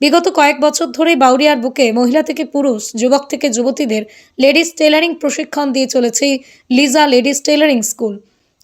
বিগত কয়েক বছর ধরেই বাউরিয়ার বুকে মহিলা থেকে পুরুষ, যুবক থেকে যুবতীদের লেডিস টেলারিং প্রশিক্ষণ দিয়ে চলেছে লিজা লেডিস টেলারিং স্কুল।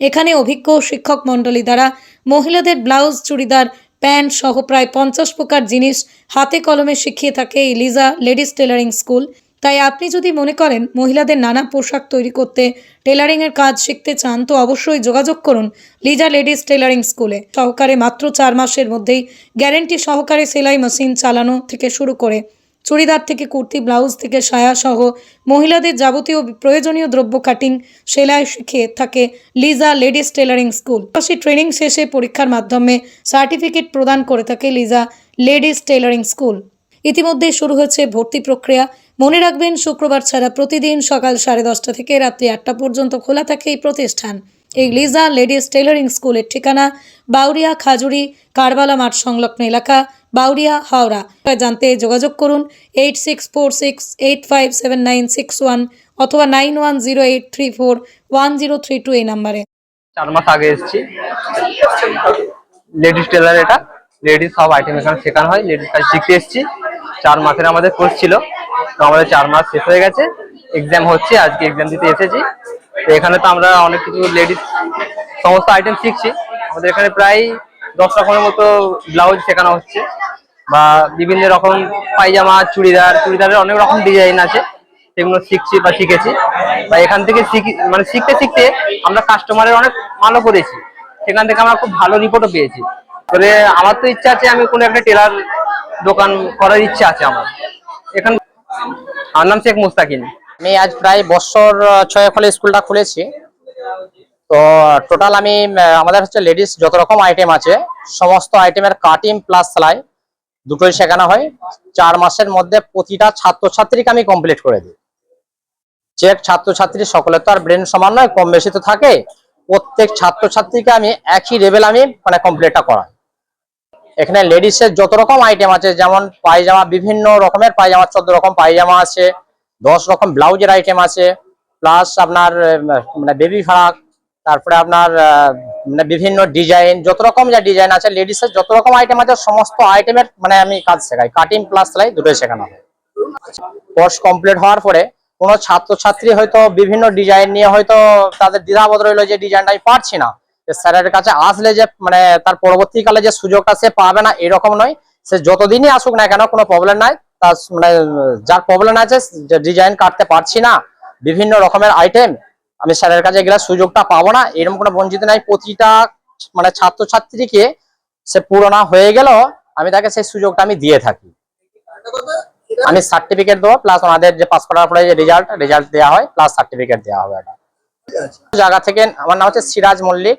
এখানে অভিজ্ঞ শিক্ষক মণ্ডলী দ্বারা মহিলাদের ব্লাউজ, চুড়িদার, প্যান্ট সহ প্রায় পঞ্চাশ প্রকার জিনিস হাতে কলমে শিখিয়ে থাকে এই লিজা লেডিস টেলারিং স্কুল। তাই আপনি যদি মনে করেন মহিলাদের নানা পোশাক তৈরি করতে টেলারিংয়ের কাজ শিখতে চান, তো অবশ্যই যোগাযোগ করুন লিজা লেডিস টেলারিং স্কুলে। সহকারে মাত্র চার মাসের মধ্যেই গ্যারেন্টি সহকারে সেলাই মেশিন চালানো থেকে শুরু করে চুড়িদার থেকে কুর্তি, ব্লাউজ থেকে সায়া সহ মহিলাদের যাবতীয় প্রয়োজনীয় দ্রব্য কাটিং সেলাই শিখে থাকে লিজা লেডিস টেলারিং স্কুল। পাশাপাশি ট্রেনিং শেষে পরীক্ষার মাধ্যমে সার্টিফিকেট প্রদান করে থাকে লিজা লেডিস টেলারিং স্কুল। ইতিমধ্যে শুরু হয়েছে ভর্তি প্রক্রিয়া। মনে রাখবেন, শুক্রবার ছাড়া প্রতিদিন সকাল সাড়ে দশটা থেকে রাত্রি আটটা পর্যন্ত খোলা থাকে এই প্রতিষ্ঠান। এই লিজা লেডিস টেলারিং স্কুলের ঠিকানা, বাউরিয়া, খাজুরি, কারবালা মাঠ সংলগ্ন এলাকা, বাউরিয়া, হাওড়া। জানতে যোগাযোগ করুন eight six four six eight five seven nine six one অথবা nine one zero eight three four one zero three two এই নাম্বারে। চার মাস আগে এসেছি। লেডিস টেলার এটা, লেডিস সব আইটেম এখানে শেখানো হয়, লেডিস কাজ শিখতে এসেছি। চার মাসের আমাদের কোর্স ছিল। তো আমাদের চার মাস শেষ হয়ে গেছে। এক্সাম হচ্ছে, আজকে এক্সাম দিতে এসেছি। তো এখানে তো আমরা অনেক কিছু লেডিস সমস্ত আইটেম শিখছি। আমাদের এখানে প্রায় দশ রকমের মতো ব্লাউজ শেখানো হচ্ছে। বা বিভিন্ন রকম পায়জামা, চুড়িদার, চুড়িদারের অনেক রকম ডিজাইন আছে। সেগুলো শিখছি বা শিখেছি। বা এখান থেকে শিখি মানে শিখতে শিখতে আমরা কাস্টমারের অনেক মালও করেছি। সেখান থেকে আমরা খুব ভালো রিপোর্টও পেয়েছি। তবে আমার তো ইচ্ছা আছে আমি কোনো একটা টেলার দোকান করার ইচ্ছা আছে আমার। এখান আমার নাম শেখ মুস্তাকিন আমি আজ প্রায় বছর ছয়েক হলে স্কুলটা খুলেছি। তো, টোটাল আমি আমাদের হচ্ছে লেডিস যত রকম আইটেম আছে, সমস্ত আইটেমের কাটিং প্লাস সেলাই, দুটোই শেখানো হয়। চার মাসের মধ্যে প্রতিটা ছাত্রছাত্রীকে আমি কমপ্লিট করে দিই। যে ছাত্রছাত্রী সকলের তো আর ব্রেন সমান নয়, কম বেশি তো থাকে, প্রত্যেক ছাত্রছাত্রীকে আমি একই লেভেল আমি মানে কমপ্লিটটা করাই। এখানে লেডিসের যত রকম আইটেম আছে, যেমন পায়জামা, বিভিন্ন রকমের পায়জামা চোদ্দ রকম পায়জামা আছে, দশ রকম ব্লাউজের আইটেম আছে প্লাস আপনার মানে বেবি ফ্রাক তারপরে আপনার মানে বিভিন্ন ডিজাইন যত রকম যা ডিজাইন আছে লেডিসের যত রকম আইটেম আছে, সমস্ত আইটেমের মানে আমি কাজ শেখাই। কাটিং প্লাস সেলাই দুটোই শেখানো হয়। কোর্স কমপ্লিট হওয়ার পরে কোনো ছাত্রছাত্রী হয়তো বিভিন্ন ডিজাইন নিয়ে হয়তো তাদের দ্বিধাবোধ রইল যে ডিজাইনটা আমি পারছি না। স্যারের কাছে আসলে যে মানে তার পরবর্তীকালে যে সুযোগটা সে পাবে না এরকম নয়। সে যতদিনই আসুক না কেন কোনো প্রবলেম নাই। তার মানে যার প্রবলেম আছে যে ডিজাইন কাটতে পারছি না বিভিন্ন রকমের আইটেম আমি স্যারের কাছে গেলে সুযোগটা পাবো না। এরকম কোনো বঞ্চিত নাই। প্রতিটা মানে ছাত্রছাত্রীকে সে পুরোনা হয়ে গেল আমি তাকে সেই সুযোগটা আমি দিয়ে থাকি। আমি সার্টিফিকেট দেবো প্লাস ওনাদের যে পাস করার পরে যে রেজাল্ট রেজাল্ট দেওয়া হয় প্লাস সার্টিফিকেট দেওয়া হবে এটা। জায়গা থেকে আমার নাম হচ্ছে সিরাজ মল্লিক।